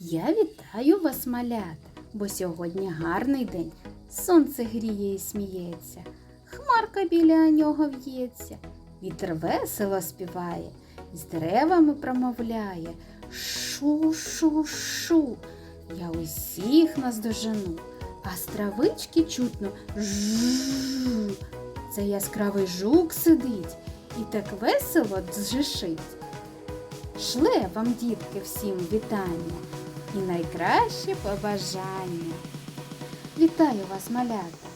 Я вітаю вас, малята, бо сьогодні гарний день. Сонце гріє і сміється, хмарка біля нього в'ється, вітер весело співає, з деревами промовляє. Шу, шу, шу. Я усіх наздожену, а з травички чутно жу. Це яскравий жук сидить і так весело дзжишить. Шле вам, дітки, всім вітання і найкраще побажання. Вітаю вас, малята!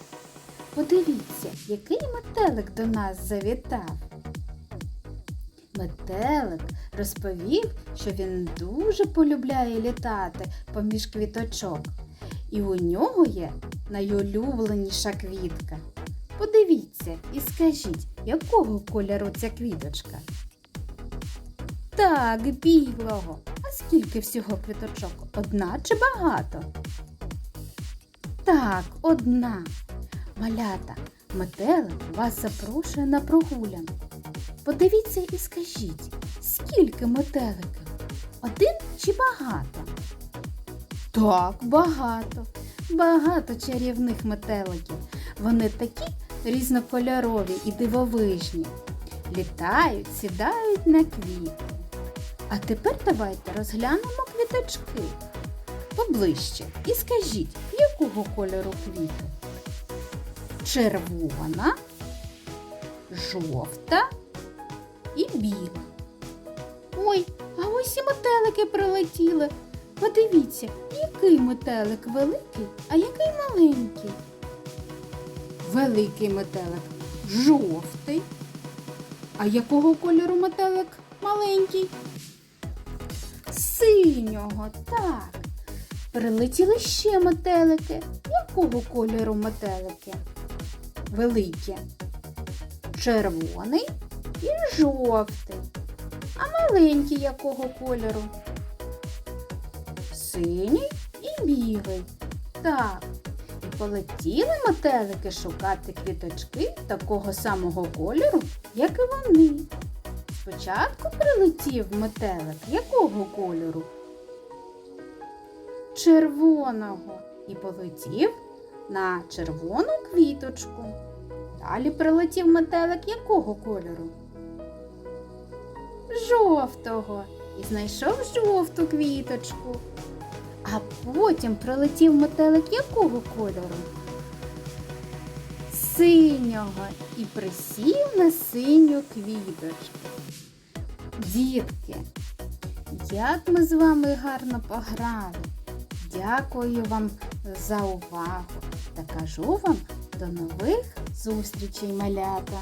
Подивіться, який метелик до нас завітав. Метелик розповів, що він дуже полюбляє літати поміж квіточок, і у нього є найулюбленіша квітка. Подивіться і скажіть, якого кольору ця квіточка? Так, білого. Скільки всього квіточок? Одна чи багато? Так, одна. Малята, метелик вас запрошує на прогулянку. Подивіться і скажіть, скільки метеликів? Один чи багато? Так, багато. Багато чарівних метеликів. Вони такі різнокольорові і дивовижні. Літають, сідають на квіти. А тепер давайте розглянемо квіточки поближче і скажіть, якого кольору квіти? Червона, жовта і біла. Ой, а ось і метелики прилетіли. Подивіться, який метелик великий, а який маленький. Великий метелик жовтий. А якого кольору метелик маленький? Синього, так. Прилетіли ще метелики. Якого кольору метелики? Великі. Червоний і жовтий. А маленькі якого кольору? Синій і білий. Так. І полетіли метелики шукати квіточки такого самого кольору, як і вони. Спочатку прилетів метелик якого кольору? Червоного і полетів на червону квіточку. Далі прилетів метелик якого кольору? Жовтого і знайшов жовту квіточку. А потім прилетів метелик якого кольору? Синього і присів на синю квіточку. Дітки, як ми з вами гарно пограли. Дякую вам за увагу та кажу вам до нових зустрічей, малята!